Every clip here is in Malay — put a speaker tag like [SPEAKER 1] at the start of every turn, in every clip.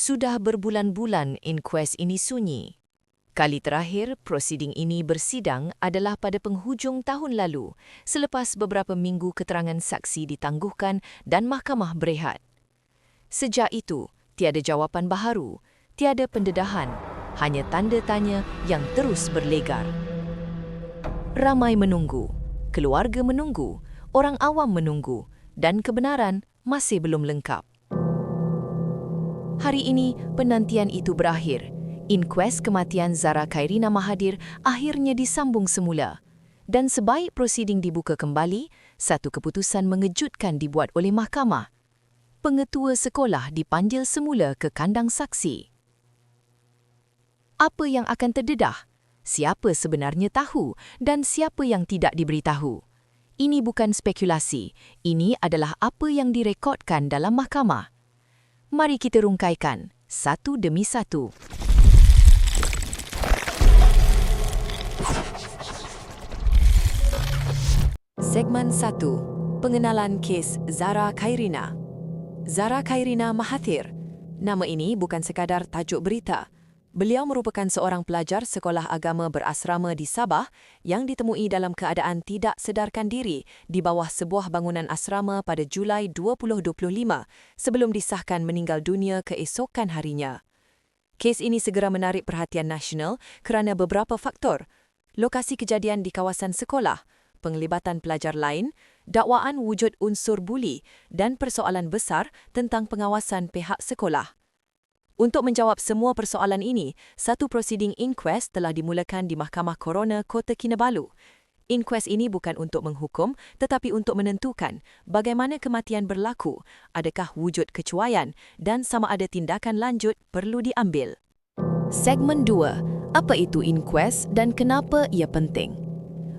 [SPEAKER 1] Sudah berbulan-bulan inkuest ini sunyi. Kali terakhir prosiding ini bersidang adalah pada penghujung tahun lalu selepas beberapa minggu keterangan saksi ditangguhkan dan mahkamah berehat. Sejak itu, tiada jawapan baharu, tiada pendedahan, hanya tanda tanya yang terus berlegar. Ramai menunggu, keluarga menunggu, orang awam menunggu dan kebenaran masih belum lengkap. Hari ini, penantian itu berakhir. Inkuest kematian Zara Khairina Mahathir akhirnya disambung semula. Dan sebaik prosiding dibuka kembali, satu keputusan mengejutkan dibuat oleh mahkamah. Pengetua sekolah dipanggil semula ke kandang saksi. Apa yang akan terdedah? Siapa sebenarnya tahu dan siapa yang tidak diberitahu? Ini bukan spekulasi, ini adalah apa yang direkodkan dalam mahkamah. Mari kita rungkaikan, satu demi satu. Segmen 1. Pengenalan kes Zara Khairina. Zara Khairina Mahathir. Nama ini bukan sekadar tajuk berita. Beliau merupakan seorang pelajar sekolah agama berasrama di Sabah yang ditemui dalam keadaan tidak sedarkan diri di bawah sebuah bangunan asrama pada Julai 2025 sebelum disahkan meninggal dunia keesokan harinya. Kes ini segera menarik perhatian nasional kerana beberapa faktor. Lokasi kejadian di kawasan sekolah, penglibatan pelajar lain, dakwaan wujud unsur buli dan persoalan besar tentang pengawasan pihak sekolah. Untuk menjawab semua persoalan ini, satu prosiding inquest telah dimulakan di Mahkamah Korona Kota Kinabalu. Inquest ini bukan untuk menghukum tetapi untuk menentukan bagaimana kematian berlaku, adakah wujud kecuaian dan sama ada tindakan lanjut perlu diambil. Segmen 2. Apa itu inquest dan kenapa ia penting?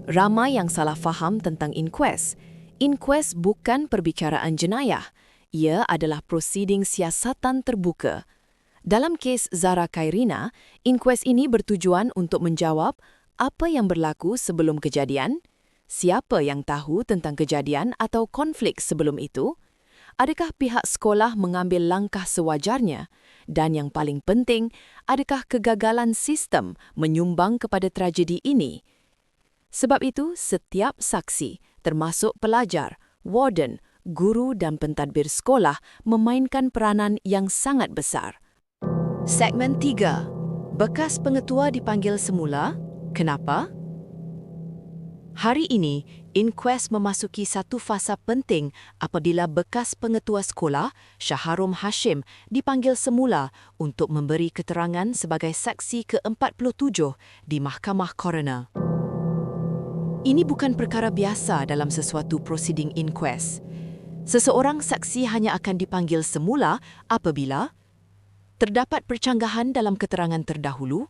[SPEAKER 1] Ramai yang salah faham tentang inquest. Inquest bukan perbicaraan jenayah. Ia adalah prosiding siasatan terbuka. Dalam kes Zara Khairina, inkues ini bertujuan untuk menjawab apa yang berlaku sebelum kejadian, siapa yang tahu tentang kejadian atau konflik sebelum itu, adakah pihak sekolah mengambil langkah sewajarnya, dan yang paling penting, adakah kegagalan sistem menyumbang kepada tragedi ini. Sebab itu, setiap saksi, termasuk pelajar, warden, guru dan pentadbir sekolah memainkan peranan yang sangat besar. Segmen 3. Bekas pengetua dipanggil semula. Kenapa? Hari ini, inquest memasuki satu fasa penting apabila bekas pengetua sekolah, Syaharum Hashim, dipanggil semula untuk memberi keterangan sebagai saksi ke-47 di Mahkamah Coroner. Ini bukan perkara biasa dalam sesuatu proceeding inquest. Seseorang saksi hanya akan dipanggil semula apabila terdapat percanggahan dalam keterangan terdahulu,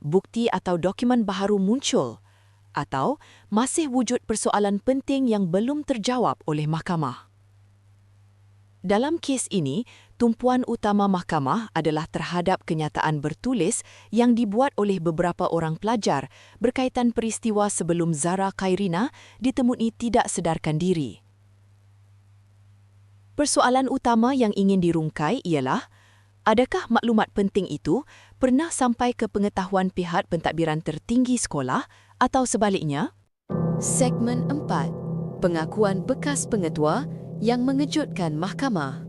[SPEAKER 1] bukti atau dokumen baharu muncul, atau masih wujud persoalan penting yang belum terjawab oleh mahkamah. Dalam kes ini, tumpuan utama mahkamah adalah terhadap kenyataan bertulis yang dibuat oleh beberapa orang pelajar berkaitan peristiwa sebelum Zara Khairina ditemui tidak sedarkan diri. Persoalan utama yang ingin dirungkai ialah Adakah maklumat penting itu pernah sampai ke pengetahuan pihak pentadbiran tertinggi sekolah atau sebaliknya? Segmen 4. Pengakuan bekas pengetua yang mengejutkan mahkamah.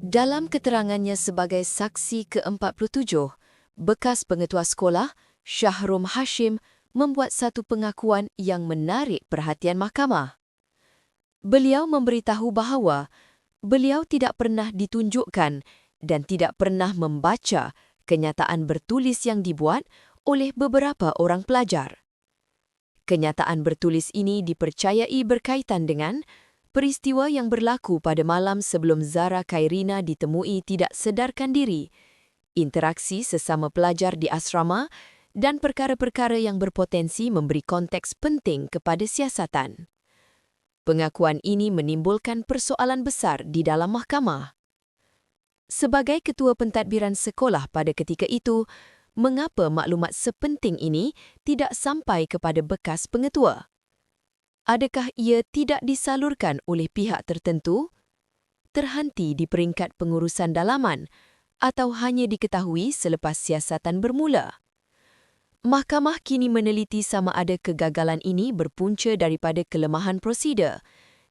[SPEAKER 1] Dalam keterangannya sebagai saksi ke-47, bekas pengetua sekolah, Syahrum Hashim, membuat satu pengakuan yang menarik perhatian mahkamah. Beliau memberitahu bahawa beliau tidak pernah ditunjukkan dan tidak pernah membaca kenyataan bertulis yang dibuat oleh beberapa orang pelajar. Kenyataan bertulis ini dipercayai berkaitan dengan peristiwa yang berlaku pada malam sebelum Zara Khairina ditemui tidak sedarkan diri, interaksi sesama pelajar di asrama, dan perkara-perkara yang berpotensi memberi konteks penting kepada siasatan. Pengakuan ini menimbulkan persoalan besar di dalam mahkamah. Sebagai ketua pentadbiran sekolah pada ketika itu, mengapa maklumat sepenting ini tidak sampai kepada bekas pengetua? Adakah ia tidak disalurkan oleh pihak tertentu? terhenti di peringkat pengurusan dalaman atau hanya diketahui selepas siasatan bermula. Mahkamah kini meneliti sama ada kegagalan ini berpunca daripada kelemahan prosedur,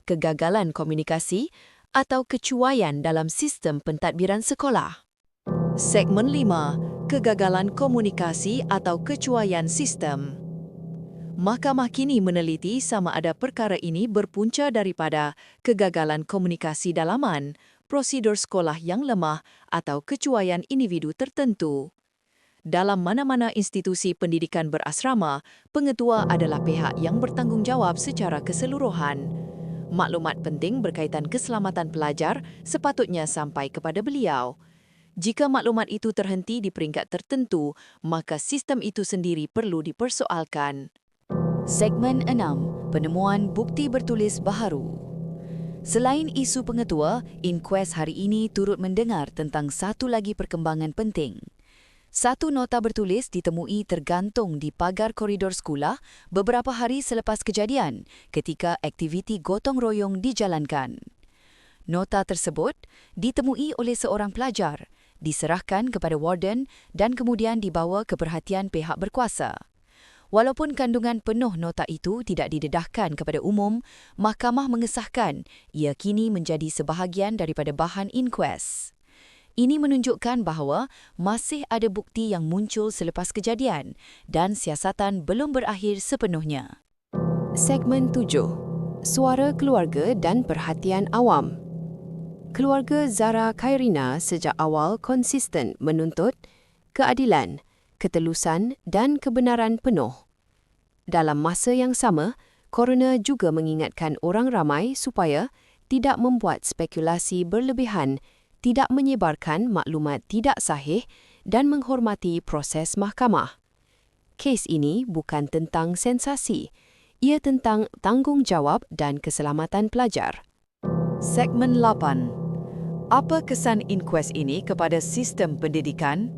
[SPEAKER 1] kegagalan komunikasi atau kecuaian dalam sistem pentadbiran sekolah. Segmen 5. Kegagalan komunikasi atau kecuaian sistem. Mahkamah kini meneliti sama ada perkara ini berpunca daripada kegagalan komunikasi dalaman, prosedur sekolah yang lemah atau kecuaian individu tertentu. Dalam mana-mana institusi pendidikan berasrama, pengetua adalah pihak yang bertanggungjawab secara keseluruhan. Maklumat penting berkaitan keselamatan pelajar sepatutnya sampai kepada beliau. Jika maklumat itu terhenti di peringkat tertentu, maka sistem itu sendiri perlu dipersoalkan. Segmen 6. Penemuan bukti bertulis baharu. Selain isu pengetua, inkuest hari ini turut mendengar tentang satu lagi perkembangan penting. Satu nota bertulis ditemui tergantung di pagar koridor sekolah beberapa hari selepas kejadian ketika aktiviti gotong royong dijalankan. Nota tersebut ditemui oleh seorang pelajar, diserahkan kepada warden dan kemudian dibawa ke perhatian pihak berkuasa. Walaupun kandungan penuh nota itu tidak didedahkan kepada umum, mahkamah mengesahkan ia kini menjadi sebahagian daripada bahan inkuest. Ini menunjukkan bahawa masih ada bukti yang muncul selepas kejadian dan siasatan belum berakhir sepenuhnya. Segmen 7. Suara keluarga dan perhatian awam. Keluarga Zara Khairina sejak awal konsisten menuntut keadilan, ketelusan dan kebenaran penuh. Dalam masa yang sama, coroner juga mengingatkan orang ramai supaya tidak membuat spekulasi berlebihan tidak menyebarkan maklumat tidak sahih dan menghormati proses mahkamah. Kes ini bukan tentang sensasi, ia tentang tanggungjawab dan keselamatan pelajar. Segmen 8. Apa kesan inkuest ini kepada sistem pendidikan?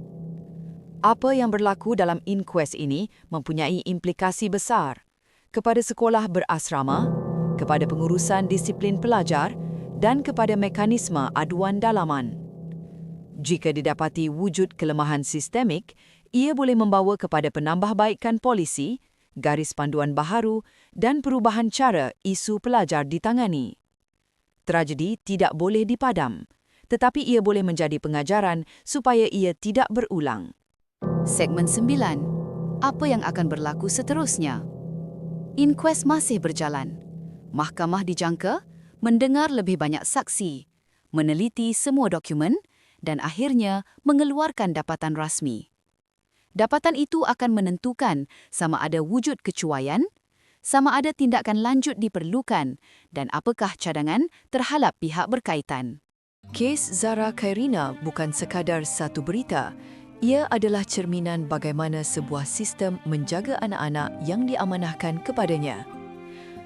[SPEAKER 1] Apa yang berlaku dalam inkuest ini mempunyai implikasi besar kepada sekolah berasrama, kepada pengurusan disiplin pelajar dan kepada mekanisme aduan dalaman. Jika didapati wujud kelemahan sistemik, ia boleh membawa kepada penambahbaikan polisi, garis panduan baharu dan perubahan cara isu pelajar ditangani. Tragedi tidak boleh dipadam, tetapi ia boleh menjadi pengajaran supaya ia tidak berulang. Segmen 9. Apa yang akan berlaku seterusnya? Inquest masih berjalan. Mahkamah dijangka mendengar lebih banyak saksi, meneliti semua dokumen dan akhirnya mengeluarkan dapatan rasmi. Dapatan itu akan menentukan sama ada wujud kecuaian, sama ada tindakan lanjut diperlukan dan apakah cadangan terhadap pihak berkaitan. Kes Zara Khairina bukan sekadar satu berita. Ia adalah cerminan bagaimana sebuah sistem menjaga anak-anak yang diamanahkan kepadanya.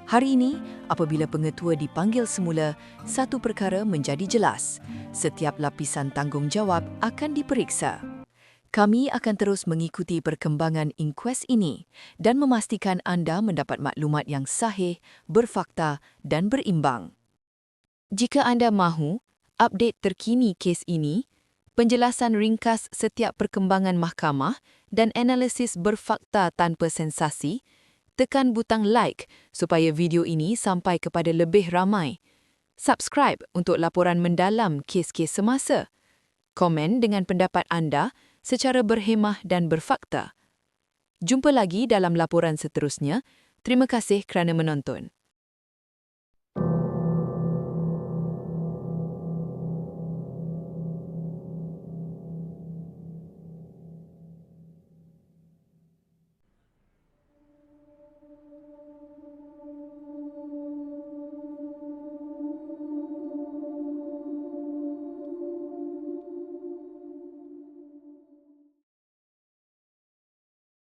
[SPEAKER 1] Hari ini, apabila pengetua dipanggil semula, satu perkara menjadi jelas. Setiap lapisan tanggungjawab akan diperiksa. Kami akan terus mengikuti perkembangan inkuest ini dan memastikan anda mendapat maklumat yang sahih, berfakta dan berimbang. Jika anda mahu update terkini kes ini, penjelasan ringkas setiap perkembangan mahkamah dan analisis berfakta tanpa sensasi, tekan butang like supaya video ini sampai kepada lebih ramai. Subscribe untuk laporan mendalam kes-kes semasa. Komen dengan pendapat anda secara berhemah dan berfakta. Jumpa lagi dalam laporan seterusnya. Terima kasih kerana menonton.